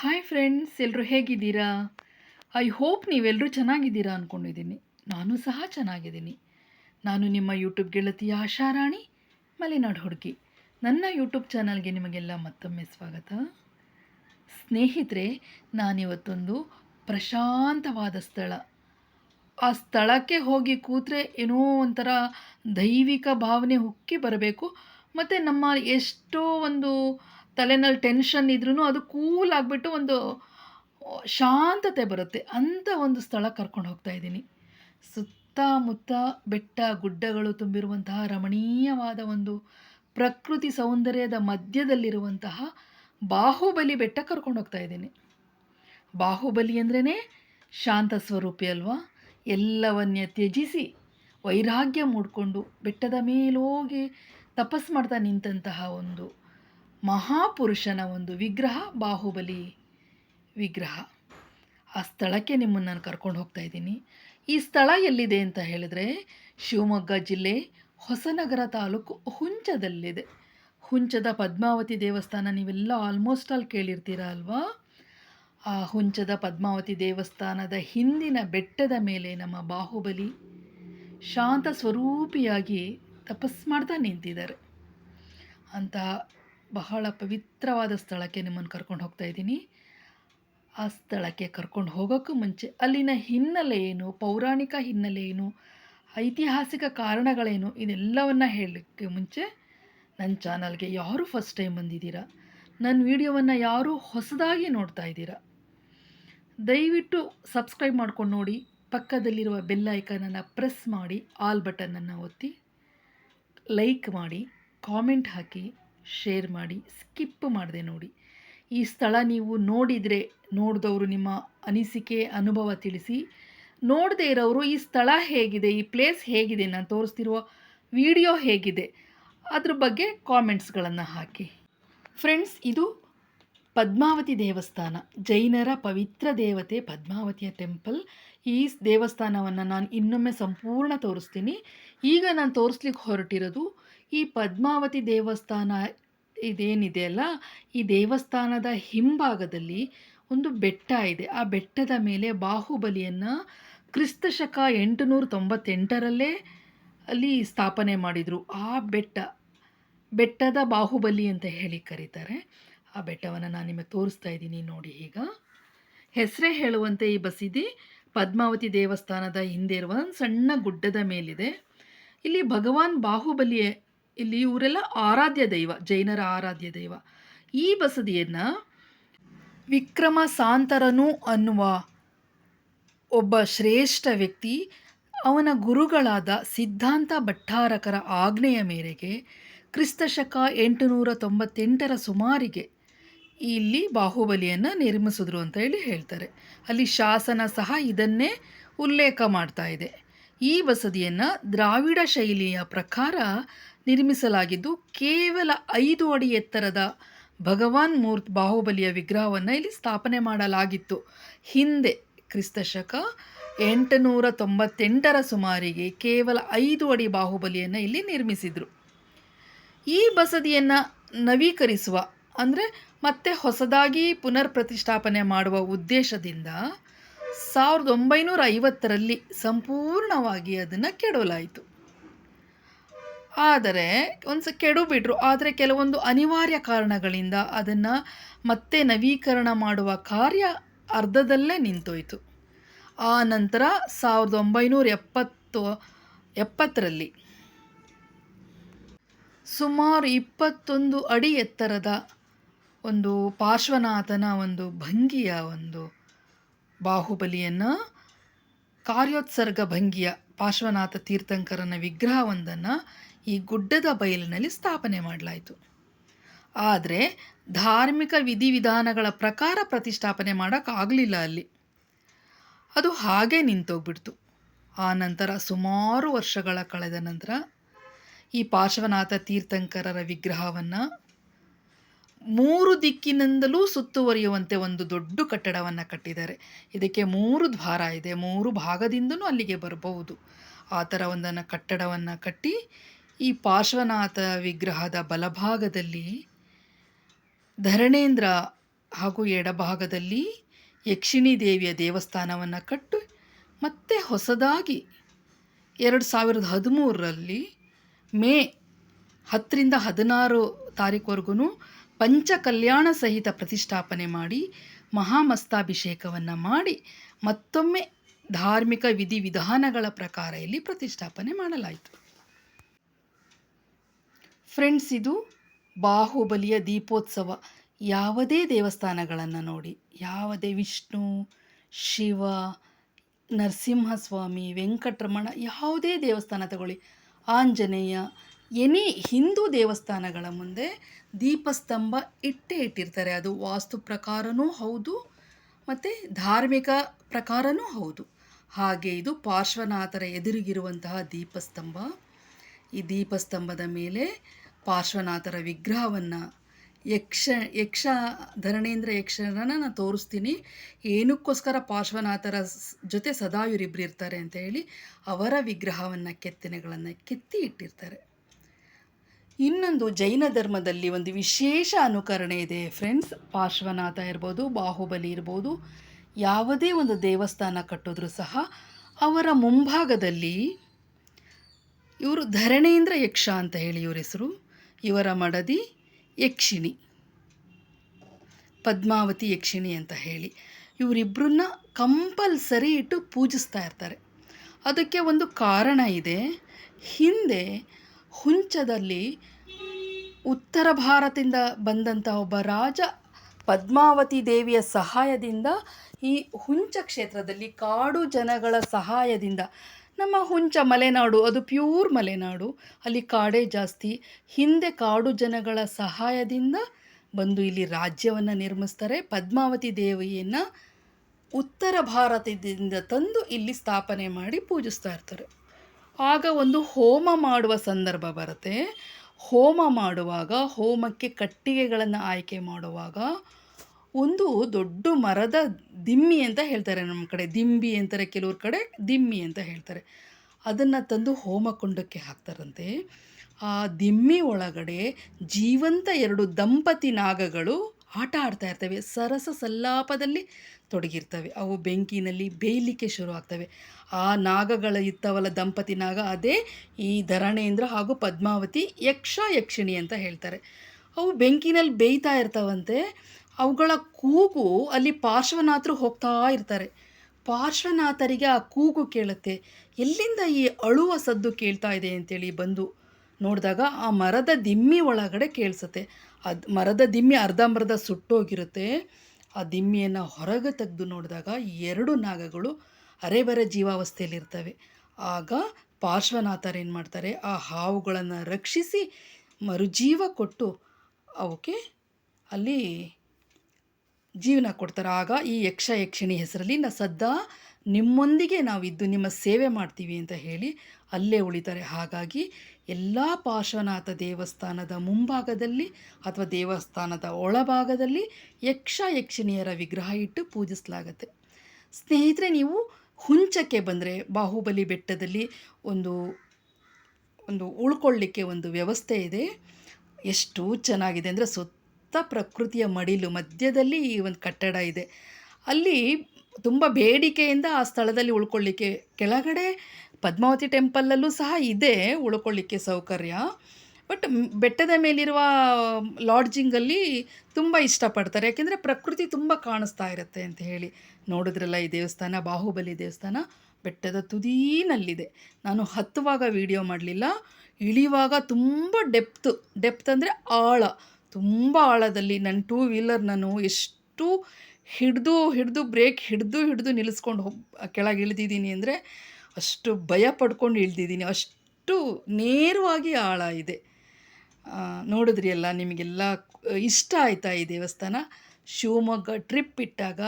Hi friends ಎಲ್ಲರೂ ಹೇಗಿದ್ದೀರಾ? I hope ನೀವೆಲ್ಲರೂ ಚೆನ್ನಾಗಿದ್ದೀರಾ ಅಂದ್ಕೊಂಡಿದ್ದೀನಿ ನಾನು ಸಹ ಚೆನ್ನಾಗಿದ್ದೀನಿ. ನಾನು ನಿಮ್ಮ ಯೂಟ್ಯೂಬ್ ಗೆಳತಿಯ ಆಶಾರಾಣಿ ಮಲೆನಾಡು ಹುಡುಗಿ. ನನ್ನ ಯೂಟ್ಯೂಬ್ ಚಾನಲ್ಗೆ ನಿಮಗೆಲ್ಲ ಮತ್ತೊಮ್ಮೆ ಸ್ವಾಗತ. ಸ್ನೇಹಿತರೆ, ನಾನಿವತ್ತೊಂದು ಪ್ರಶಾಂತವಾದ ಸ್ಥಳ. ಆ ಸ್ಥಳಕ್ಕೆ ಹೋಗಿ ಕೂತ್ರೆ ಏನೋ ಒಂಥರ ದೈವಿಕ ಭಾವನೆ ಹುಕ್ಕಿ ಬರಬೇಕು. ಮತ್ತು ನಮ್ಮ ಎಷ್ಟೋ ಒಂದು ತಲೆನಲ್ಲಿ ಟೆನ್ಷನ್ ಇದ್ರೂ ಅದು ಕೂಲ್ ಆಗಿಬಿಟ್ಟು ಒಂದು ಶಾಂತತೆ ಬರುತ್ತೆ. ಅಂಥ ಒಂದು ಸ್ಥಳ ಕರ್ಕೊಂಡು ಹೋಗ್ತಾ ಇದ್ದೀನಿ. ಸುತ್ತಮುತ್ತ ಬೆಟ್ಟ, ಗುಡ್ಡಗಳು ತುಂಬಿರುವಂತಹ ರಮಣೀಯವಾದ ಒಂದು ಪ್ರಕೃತಿ ಸೌಂದರ್ಯದ ಮಧ್ಯದಲ್ಲಿರುವಂತಹ ಬಾಹುಬಲಿ ಬೆಟ್ಟ ಕರ್ಕೊಂಡು ಹೋಗ್ತಾ ಇದ್ದೀನಿ. ಬಾಹುಬಲಿ ಅಂದ್ರೇ ಶಾಂತ ಸ್ವರೂಪಿ ಅಲ್ವಾ? ಎಲ್ಲವನ್ನೇ ತ್ಯಜಿಸಿ, ವೈರಾಗ್ಯ ಮೂಡಿಕೊಂಡು ಬೆಟ್ಟದ ಮೇಲೋಗಿ ತಪಸ್ ಮಾಡ್ತಾ ನಿಂತಹ ಒಂದು ಮಹಾಪುರುಷನ ಒಂದು ವಿಗ್ರಹ, ಬಾಹುಬಲಿ ವಿಗ್ರಹ. ಆ ಸ್ಥಳಕ್ಕೆ ನಿಮ್ಮನ್ನು ನಾನು ಕರ್ಕೊಂಡು ಹೋಗ್ತಾ ಇದ್ದೀನಿ. ಈ ಸ್ಥಳ ಎಲ್ಲಿದೆ ಅಂತ ಹೇಳಿದ್ರೆ ಶಿವಮೊಗ್ಗ ಜಿಲ್ಲೆ ಹೊಸನಗರ ತಾಲೂಕು ಹುಂಚದಲ್ಲಿದೆ. ಹುಂಚದ ಪದ್ಮಾವತಿ ದೇವಸ್ಥಾನ ನೀವೆಲ್ಲ ಆಲ್ಮೋಸ್ಟ್ ಆಲ್ ಕೇಳಿರ್ತೀರ ಅಲ್ವಾ? ಆ ಹುಂಚದ ಪದ್ಮಾವತಿ ದೇವಸ್ಥಾನದ ಹಿಂದಿನ ಬೆಟ್ಟದ ಮೇಲೆ ನಮ್ಮ ಬಾಹುಬಲಿ ಶಾಂತ ಸ್ವರೂಪಿಯಾಗಿ ತಪಸ್ ಮಾಡ್ತಾ ನಿಂತಿದ್ದಾರೆ. ಅಂತಹ ಬಹಳ ಪವಿತ್ರವಾದ ಸ್ಥಳಕ್ಕೆ ನಿಮ್ಮನ್ನು ಕರ್ಕೊಂಡು ಹೋಗ್ತಾ ಇದ್ದೀನಿ. ಆ ಸ್ಥಳಕ್ಕೆ ಕರ್ಕೊಂಡು ಹೋಗೋಕ್ಕೂ ಮುಂಚೆ ಅಲ್ಲಿನ ಹಿನ್ನೆಲೆ ಏನು, ಪೌರಾಣಿಕ ಹಿನ್ನೆಲೆ ಏನು, ಐತಿಹಾಸಿಕ ಕಾರಣಗಳೇನು, ಇದೆಲ್ಲವನ್ನು ಹೇಳಲಿಕ್ಕೆ ಮುಂಚೆ ನನ್ನ ಚಾನಲ್ಗೆ ಯಾರು ಫಸ್ಟ್ ಟೈಮ್ ಬಂದಿದ್ದೀರಾ, ನನ್ನ ವಿಡಿಯೋವನ್ನು ಯಾರು ಹೊಸದಾಗಿ ನೋಡ್ತಾ ಇದ್ದೀರಾ, ದಯವಿಟ್ಟು ಸಬ್ಸ್ಕ್ರೈಬ್ ಮಾಡ್ಕೊಂಡು ನೋಡಿ, ಪಕ್ಕದಲ್ಲಿರುವ ಬೆಲ್ ಐಕನನ್ನು ಪ್ರೆಸ್ ಮಾಡಿ ಆಲ್ ಬಟನನ್ನು ಒತ್ತಿ ಲೈಕ್ ಮಾಡಿ ಕಾಮೆಂಟ್ ಹಾಕಿ. ಶೇರ್ ಮಾಡಿ, ಸ್ಕಿಪ್ ಮಾಡಿದೆ ನೋಡಿ. ಈ ಸ್ಥಳ ನೀವು ನೋಡಿದರೆ ನೋಡಿದವರು ನಿಮ್ಮ ಅನಿಸಿಕೆ, ಅನುಭವ ತಿಳಿಸಿ. ನೋಡದೇ ಇರೋರು ಈ ಸ್ಥಳ ಹೇಗಿದೆ, ಈ ಪ್ಲೇಸ್ ಹೇಗಿದೆ, ನಾನು ತೋರಿಸ್ತಿರುವ ವಿಡಿಯೋ ಹೇಗಿದೆ, ಅದ್ರ ಬಗ್ಗೆ ಕಾಮೆಂಟ್ಸ್ಗಳನ್ನು ಹಾಕಿ. ಫ್ರೆಂಡ್ಸ್, ಇದು ಪದ್ಮಾವತಿ ದೇವಸ್ಥಾನ. ಜೈನರ ಪವಿತ್ರ ದೇವತೆ ಪದ್ಮಾವತಿಯ ಟೆಂಪಲ್. ಈ ದೇವಸ್ಥಾನವನ್ನು ನಾನು ಇನ್ನೊಮ್ಮೆ ಸಂಪೂರ್ಣ ತೋರಿಸ್ತೀನಿ. ಈಗ ನಾನು ತೋರಿಸ್ಲಿಕ್ಕೆ ಹೊರಟಿರೋದು ಈ ಪದ್ಮಾವತಿ ದೇವಸ್ಥಾನ ಇದೇನಿದೆ ಅಲ್ಲ? ಈ ದೇವಸ್ಥಾನದ ಹಿಂಭಾಗದಲ್ಲಿ ಒಂದು ಬೆಟ್ಟ ಇದೆ. ಆ ಬೆಟ್ಟದ ಮೇಲೆ ಬಾಹುಬಲಿಯನ್ನು ಕ್ರಿಸ್ತ ಶಕ ಎಂಟುನೂರ ತೊಂಬತ್ತೆಂಟರಲ್ಲೇ ಅಲ್ಲಿ ಸ್ಥಾಪನೆ ಮಾಡಿದರು. ಆ ಬೆಟ್ಟ, ಬೆಟ್ಟದ ಬಾಹುಬಲಿ ಅಂತ ಹೇಳಿ ಕರೀತಾರೆ. ಆ ಬೆಟ್ಟವನ್ನು ನಾನು ನಿಮಗೆ ತೋರಿಸ್ತಾ ಇದ್ದೀನಿ ನೋಡಿ ಈಗ. ಹೆಸರೇ ಹೇಳುವಂತೆ ಈ ಬಸಿದಿ ಪದ್ಮಾವತಿ ದೇವಸ್ಥಾನದ ಹಿಂದೆ ಇರುವ ಒಂದು ಸಣ್ಣ ಗುಡ್ಡದ ಮೇಲಿದೆ. ಇಲ್ಲಿ ಭಗವಾನ್ ಬಾಹುಬಲಿಯ ಇಲ್ಲಿ ಇವರೆಲ್ಲ ಆರಾಧ್ಯ ದೈವ, ಜೈನರ ಆರಾಧ್ಯ ದೈವ. ಈ ಬಸದಿಯನ್ನು ವಿಕ್ರಮ ಸಾಂತರನು ಅನ್ನುವ ಒಬ್ಬ ಶ್ರೇಷ್ಠ ವ್ಯಕ್ತಿ ಅವನ ಗುರುಗಳಾದ ಸಿದ್ಧಾಂತ ಭಟ್ಟಾರಕರ ಆಜ್ಞೆಯ ಮೇರೆಗೆ ಕ್ರಿಸ್ತಶಕ ಎಂಟುನೂರ ತೊಂಬತ್ತೆಂಟರ ಸುಮಾರಿಗೆ ಇಲ್ಲಿ ಬಾಹುಬಲಿಯನ್ನು ನಿರ್ಮಿಸಿದ್ರು ಅಂತ ಹೇಳಿ ಹೇಳ್ತಾರೆ. ಅಲ್ಲಿ ಶಾಸನ ಸಹ ಇದನ್ನೇ ಉಲ್ಲೇಖ ಮಾಡ್ತಾ ಇದೆ. ಈ ಬಸದಿಯನ್ನು ದ್ರಾವಿಡ ಶೈಲಿಯ ಪ್ರಕಾರ ನಿರ್ಮಿಸಲಾಗಿದ್ದು ಕೇವಲ ಐದು ಅಡಿ ಎತ್ತರದ ಭಗವಾನ್ ಮೂರ್ತ್ ಬಾಹುಬಲಿಯ ವಿಗ್ರಹವನ್ನು ಇಲ್ಲಿ ಸ್ಥಾಪನೆ ಮಾಡಲಾಗಿತ್ತು. ಹಿಂದೆ ಕ್ರಿಸ್ತಶಕ ಎಂಟುನೂರ ತೊಂಬತ್ತೆಂಟರ ಸುಮಾರಿಗೆ ಕೇವಲ ಐದು ಅಡಿ ಬಾಹುಬಲಿಯನ್ನು ಇಲ್ಲಿ ನಿರ್ಮಿಸಿದರು. ಈ ಬಸದಿಯನ್ನು ನವೀಕರಿಸುವ, ಅಂದರೆ ಮತ್ತೆ ಹೊಸದಾಗಿ ಪುನರ್ ಪ್ರತಿಷ್ಠಾಪನೆ ಮಾಡುವ ಉದ್ದೇಶದಿಂದ ಸಾವಿರದ ಒಂಬೈನೂರ ಐವತ್ತರಲ್ಲಿ ಸಂಪೂರ್ಣವಾಗಿ ಅದನ್ನು ಕೆಡವಲಾಯಿತು. ಆದರೆ ಒಂದು ಸ ಕೆಡು ಬಿಟ್ಟರು ಆದರೆ ಕೆಲವೊಂದು ಅನಿವಾರ್ಯ ಕಾರಣಗಳಿಂದ ಅದನ್ನು ಮತ್ತೆ ನವೀಕರಣ ಮಾಡುವ ಕಾರ್ಯ ಅರ್ಧದಲ್ಲೇ ನಿಂತೋಯಿತು. ಆ ನಂತರ ಸಾವಿರದ ಒಂಬೈನೂರ ಎಪ್ಪತ್ತು, ಎಪ್ಪತ್ತರಲ್ಲಿ ಸುಮಾರು ಇಪ್ಪತ್ತೊಂದು ಅಡಿ ಎತ್ತರದ ಒಂದು ಪಾರ್ಶ್ವನಾಥನ ಒಂದು ಭಂಗಿಯ ಒಂದು ಬಾಹುಬಲಿಯನ್ನು, ಕಾರ್ಯೋತ್ಸರ್ಗ ಭಂಗಿಯ ಪಾರ್ಶ್ವನಾಥ ತೀರ್ಥಂಕರನ ವಿಗ್ರಹವೊಂದನ್ನು ಈ ಗುಡ್ಡದ ಬಯಲಿನಲ್ಲಿ ಸ್ಥಾಪನೆ ಮಾಡಲಾಯಿತು. ಆದರೆ ಧಾರ್ಮಿಕ ವಿಧಿವಿಧಾನಗಳ ಪ್ರಕಾರ ಪ್ರತಿಷ್ಠಾಪನೆ ಮಾಡೋಕ್ಕಾಗಲಿಲ್ಲ ಅಲ್ಲಿ. ಅದು ಹಾಗೆ ನಿಂತೋಗ್ಬಿಡ್ತು. ಆ ನಂತರ ಸುಮಾರು ವರ್ಷಗಳ ಕಳೆದ ನಂತರ ಈ ಪಾರ್ಶ್ವನಾಥ ತೀರ್ಥಂಕರರ ವಿಗ್ರಹವನ್ನು ಮೂರು ದಿಕ್ಕಿನಿಂದಲೂ ಸುತ್ತುವರಿಯುವಂತೆ ಒಂದು ದೊಡ್ಡ ಕಟ್ಟಡವನ್ನು ಕಟ್ಟಿದ್ದಾರೆ. ಇದಕ್ಕೆ ಮೂರು ದ್ವಾರ ಇದೆ. ಮೂರು ಭಾಗದಿಂದಲೂ ಅಲ್ಲಿಗೆ ಬರಬಹುದು. ಆ ಥರ ಒಂದನ್ನು ಕಟ್ಟಡವನ್ನು ಕಟ್ಟಿ ಈ ಪಾರ್ಶ್ವನಾಥ ವಿಗ್ರಹದ ಬಲಭಾಗದಲ್ಲಿ ಧರಣೇಂದ್ರ ಹಾಗೂ ಎಡಭಾಗದಲ್ಲಿ ಯಕ್ಷಿಣಿ ದೇವಿಯ ದೇವಸ್ಥಾನವನ್ನು ಕಟ್ಟು ಮತ್ತೆ ಹೊಸದಾಗಿ ಎರಡು ಸಾವಿರದ ಹದಿಮೂರರಲ್ಲಿ ಮೇ ಹತ್ತರಿಂದ ಹದಿನಾರು ತಾರೀಕುವರೆಗೂ ಪಂಚ ಕಲ್ಯಾಣ ಸಹಿತ ಪ್ರತಿಷ್ಠಾಪನೆ ಮಾಡಿ ಮಹಾಮಸ್ತಾಭಿಷೇಕವನ್ನು ಮಾಡಿ ಮತ್ತೊಮ್ಮೆ ಧಾರ್ಮಿಕ ವಿಧಿವಿಧಾನಗಳ ಪ್ರಕಾರ ಇಲ್ಲಿ ಪ್ರತಿಷ್ಠಾಪನೆ ಮಾಡಲಾಯಿತು. ಫ್ರೆಂಡ್ಸ್, ಇದು ಬಾಹುಬಲಿಯ ದೀಪೋತ್ಸವ. ಯಾವುದೇ ದೇವಸ್ಥಾನಗಳನ್ನು ನೋಡಿ, ಯಾವುದೇ ವಿಷ್ಣು, ಶಿವ, ನರಸಿಂಹಸ್ವಾಮಿ, ವೆಂಕಟರಮಣ, ಯಾವುದೇ ದೇವಸ್ಥಾನ ತಗೊಳ್ಳಿ. ಆಂಜನೇಯ, ಎನಿ ಹಿಂದೂ ದೇವಸ್ಥಾನಗಳ ಮುಂದೆ ದೀಪಸ್ತಂಭ ಇಟ್ಟೇ ಇಟ್ಟಿರ್ತಾರೆ. ಅದು ವಾಸ್ತು ಪ್ರಕಾರನೂ ಹೌದು, ಮತ್ತು ಧಾರ್ಮಿಕ ಪ್ರಕಾರನೂ ಹೌದು. ಹಾಗೆ ಇದು ಪಾರ್ಶ್ವನಾಥರ ಎದುರಿಗಿರುವಂತಹ ದೀಪಸ್ತಂಭ. ಈ ದೀಪಸ್ತಂಭದ ಮೇಲೆ ಪಾರ್ಶ್ವನಾಥರ ವಿಗ್ರಹವನ್ನು ಯಕ್ಷ ಯಕ್ಷ ಧರಣೇಂದ್ರ ನಾನು ತೋರಿಸ್ತೀನಿ. ಏನಕ್ಕೋಸ್ಕರ ಪಾರ್ಶ್ವನಾಥರ ಜೊತೆ ಸದಾ ಇವರಿಬ್ಬರು ಇರ್ತಾರೆ ಅಂತ ಹೇಳಿ ಅವರ ವಿಗ್ರಹವನ್ನು ಕೆತ್ತನೆಗಳನ್ನು ಕೆತ್ತಿ ಇಟ್ಟಿರ್ತಾರೆ. ಇನ್ನೊಂದು ಜೈನ ಧರ್ಮದಲ್ಲಿ ಒಂದು ವಿಶೇಷ ಅನುಕರಣೆ ಇದೆ ಫ್ರೆಂಡ್ಸ್ ಪಾರ್ಶ್ವನಾಥ ಇರ್ಬೋದು, ಬಾಹುಬಲಿ ಇರ್ಬೋದು, ಯಾವುದೇ ಒಂದು ದೇವಸ್ಥಾನ ಕಟ್ಟಿದ್ರೂ ಸಹ ಅವರ ಮುಂಭಾಗದಲ್ಲಿ ಇವರು ಧರಣೇಂದ್ರ ಯಕ್ಷ ಅಂತ ಹೇಳಿ ಇವ್ರ ಹೆಸರು. ಇವರ ಮಡದಿ ಯಕ್ಷಿಣಿ. ಪದ್ಮಾವತಿ ಯಕ್ಷಿಣಿ ಅಂತ ಹೇಳಿ ಇವರಿಬ್ಬರನ್ನ ಕಂಪಲ್ಸರಿ ಇಟ್ಟು ಪೂಜಿಸ್ತಾ ಇರ್ತಾರೆ. ಅದಕ್ಕೆ ಒಂದು ಕಾರಣ ಇದೆ. ಹಿಂದೆ ಹುಂಚದಲ್ಲಿ ಉತ್ತರ ಭಾರತದಿಂದ ಬಂದಂಥ ಒಬ್ಬ ರಾಜ ಪದ್ಮಾವತಿ ದೇವಿಯ ಸಹಾಯದಿಂದ ಈ ಹುಂಚ ಕ್ಷೇತ್ರದಲ್ಲಿ ಕಾಡು ಜನಗಳ ಸಹಾಯದಿಂದ ನಮ್ಮ ಹುಂಚ ಮಲೆನಾಡು, ಅದು ಪ್ಯೂರ್ ಮಲೆನಾಡು. ಅಲ್ಲಿ ಕಾಡೇ ಜಾಸ್ತಿ. ಹಿಂದೆ ಕಾಡು ಜನಗಳ ಸಹಾಯದಿಂದ ಬಂದು ಇಲ್ಲಿ ರಾಜ್ಯವನ್ನು ನಿರ್ಮಿಸ್ತಾರೆ. ಪದ್ಮಾವತಿ ದೇವಿಯನ್ನು ಉತ್ತರ ಭಾರತದಿಂದ ತಂದು ಇಲ್ಲಿ ಸ್ಥಾಪನೆ ಮಾಡಿ ಪೂಜಿಸ್ತಾ ಇರ್ತಾರೆ. ಆಗ ಒಂದು ಹೋಮ ಮಾಡುವ ಸಂದರ್ಭ ಬರುತ್ತೆ. ಹೋಮ ಮಾಡುವಾಗ, ಹೋಮಕ್ಕೆ ಕಟ್ಟಿಗೆಗಳನ್ನು ಆಯ್ಕೆ ಮಾಡುವಾಗ ಒಂದು ದೊಡ್ಡ ಮರದ ದಿಮ್ಮಿ ಅಂತ ಹೇಳ್ತಾರೆ ನಮ್ಮ ಕಡೆ. ದಿಂಬಿ ಅಂತಾರೆ ಕೆಲವ್ರ ಕಡೆ, ದಿಮ್ಮಿ ಅಂತ ಹೇಳ್ತಾರೆ. ಅದನ್ನು ತಂದು ಹೋಮಕುಂಡಕ್ಕೆ ಹಾಕ್ತಾರಂತೆ. ಆ ದಿಮ್ಮಿ ಒಳಗಡೆ ಜೀವಂತ ಎರಡು ದಂಪತಿ ನಾಗಗಳು ಆಟ ಆಡ್ತಾ ಇರ್ತವೆ. ಸರಸ ಸಲ್ಲಾಪದಲ್ಲಿ ತೊಡಗಿರ್ತವೆ. ಅವು ಬೆಂಕಿನಲ್ಲಿ ಬೇಯಲಿಕ್ಕೆ ಶುರು ಆಗ್ತವೆ. ಆ ನಾಗಗಳ ಇತ್ತವಲ್ಲ ದಂಪತಿ ನಾಗ, ಅದೇ ಈ ಧರಣೇಂದ್ರ ಹಾಗೂ ಪದ್ಮಾವತಿ ಯಕ್ಷ ಯಕ್ಷಿಣಿ ಅಂತ ಹೇಳ್ತಾರೆ. ಅವು ಬೆಂಕಿನಲ್ಲಿ ಬೇಯ್ತಾ ಇರ್ತಾವಂತೆ. ಅವುಗಳ ಕೂಗು ಅಲ್ಲಿ ಪಾರ್ಶ್ವನಾಥರು ಹೋಗ್ತಾ ಇರ್ತಾರೆ. ಪಾರ್ಶ್ವನಾಥರಿಗೆ ಆ ಕೂಗು ಕೇಳುತ್ತೆ. ಎಲ್ಲಿಂದ ಈ ಅಳುವ ಸದ್ದು ಕೇಳ್ತಾ ಇದೆ ಅಂತೇಳಿ ಬಂದು ನೋಡಿದಾಗ ಆ ಮರದ ದಿಮ್ಮಿ ಒಳಗಡೆ ಕೇಳಿಸುತ್ತೆ. ಅದು ಮರದ ದಿಮ್ಮಿ ಅರ್ಧಂಬರ್ಧ ಸುಟ್ಟೋಗಿರುತ್ತೆ. ಆ ದಿಮ್ಮಿಯನ್ನು ಹೊರಗೆ ತೆಗೆದು ನೋಡಿದಾಗ ಎರಡು ನಾಗಗಳು ಅರೆಬರೆ ಜೀವಾವಸ್ಥೆಯಲ್ಲಿರ್ತವೆ. ಆಗ ಪಾರ್ಶ್ವನಾಥರು ಏನು ಮಾಡ್ತಾರೆ? ಆ ಹಾವುಗಳನ್ನು ರಕ್ಷಿಸಿ ಮರುಜೀವ ಕೊಟ್ಟು ಅವಕ್ಕೆ ಅಲ್ಲಿ ಜೀವನ ಕೊಡ್ತಾರೆ. ಆಗ ಈ ಯಕ್ಷ ಯಕ್ಷಿಣಿ ಹೆಸರಲ್ಲಿ ನಾ ಸದಾ ನಿಮ್ಮೊಂದಿಗೆ ನಾವಿದ್ದು ನಿಮ್ಮ ಸೇವೆ ಮಾಡ್ತೀವಿ ಅಂತ ಹೇಳಿ ಅಲ್ಲೇ ಉಳಿತಾರೆ. ಹಾಗಾಗಿ ಎಲ್ಲ ಪಾರ್ಶ್ವನಾಥ ದೇವಸ್ಥಾನದ ಮುಂಭಾಗದಲ್ಲಿ ಅಥವಾ ದೇವಸ್ಥಾನದ ಒಳಭಾಗದಲ್ಲಿ ಯಕ್ಷ ಯಕ್ಷಿಣಿಯರ ವಿಗ್ರಹ ಇಟ್ಟು ಪೂಜಿಸಲಾಗತ್ತೆ. ಸ್ನೇಹಿತರೆ, ನೀವು ಹುಂಚಕ್ಕೆ ಬಂದರೆ ಬಾಹುಬಲಿ ಬೆಟ್ಟದಲ್ಲಿ ಒಂದು ಒಂದು ಉಳ್ಕೊಳ್ಳಿಕ್ಕೆ ಒಂದು ವ್ಯವಸ್ಥೆ ಇದೆ. ಎಷ್ಟು ಚೆನ್ನಾಗಿದೆ ಅಂದರೆ ಸುತ್ತ ಪ್ರಕೃತಿಯ ಮಡಿಲು ಮಧ್ಯದಲ್ಲಿ ಈ ಒಂದು ಕಟ್ಟಡ ಇದೆ. ಅಲ್ಲಿ ತುಂಬ ಬೇಡಿಕೆಯಿಂದ ಆ ಸ್ಥಳದಲ್ಲಿ ಉಳ್ಕೊಳ್ಳಿಕ್ಕೆ ಕೆಳಗಡೆ ಪದ್ಮಾವತಿ ಟೆಂಪಲಲ್ಲೂ ಸಹ ಇದೆ ಉಳ್ಕೊಳ್ಳಿಕ್ಕೆ ಸೌಕರ್ಯ. ಬಟ್ ಬೆಟ್ಟದ ಮೇಲಿರುವ ಲಾಡ್ಜಿಂಗಲ್ಲಿ ತುಂಬ ಇಷ್ಟಪಡ್ತಾರೆ. ಯಾಕೆಂದರೆ ಪ್ರಕೃತಿ ತುಂಬ ಕಾಣಿಸ್ತಾ ಇರುತ್ತೆ ಅಂತ ಹೇಳಿ ನೋಡಿದ್ರಲ್ಲ ಈ ದೇವಸ್ಥಾನ, ಬಾಹುಬಲಿ ದೇವಸ್ಥಾನ, ಬೆಟ್ಟದ ತುದೀನಲ್ಲಿದೆ. ನಾನು ಹತ್ತುವಾಗ ವಿಡಿಯೋ ಮಾಡಲಿಲ್ಲ. ಇಳಿಯುವಾಗ ತುಂಬ ಡೆಪ್ತ್ ಡೆಪ್ತ್ ಅಂದರೆ ಆಳ. ತುಂಬ ಆಳದಲ್ಲಿ ನನ್ನ ಟೂ ವೀಲರ್ ನಾನು ಎಷ್ಟು ಹಿಡಿದು ಹಿಡಿದು ಬ್ರೇಕ್ ಹಿಡಿದು ಹಿಡಿದು ನಿಲ್ಲಿಸ್ಕೊಂಡು ಹೋಗಿ, ಕೆಳಗೆ ಇಳಿದಿದ್ದೀನಿ ಅಂದರೆ ಅಷ್ಟು ಭಯ ಪಡ್ಕೊಂಡು ಇಳ್ದಿದ್ದೀನಿ. ಅಷ್ಟು ನೇರವಾಗಿ ಆಳ ಇದೆ. ನೋಡಿದ್ರಿ ಎಲ್ಲ ನಿಮಗೆಲ್ಲ ಇಷ್ಟ ಆಯಿತಾ ಈ ದೇವಸ್ಥಾನ? ಶಿವಮೊಗ್ಗ ಟ್ರಿಪ್ ಇಟ್ಟಾಗ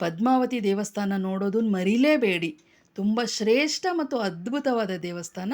ಪದ್ಮಾವತಿ ದೇವಸ್ಥಾನ ನೋಡೋದನ್ನ ಮರಿಲೇಬೇಡಿ. ತುಂಬ ಶ್ರೇಷ್ಠ ಮತ್ತು ಅದ್ಭುತವಾದ ದೇವಸ್ಥಾನ.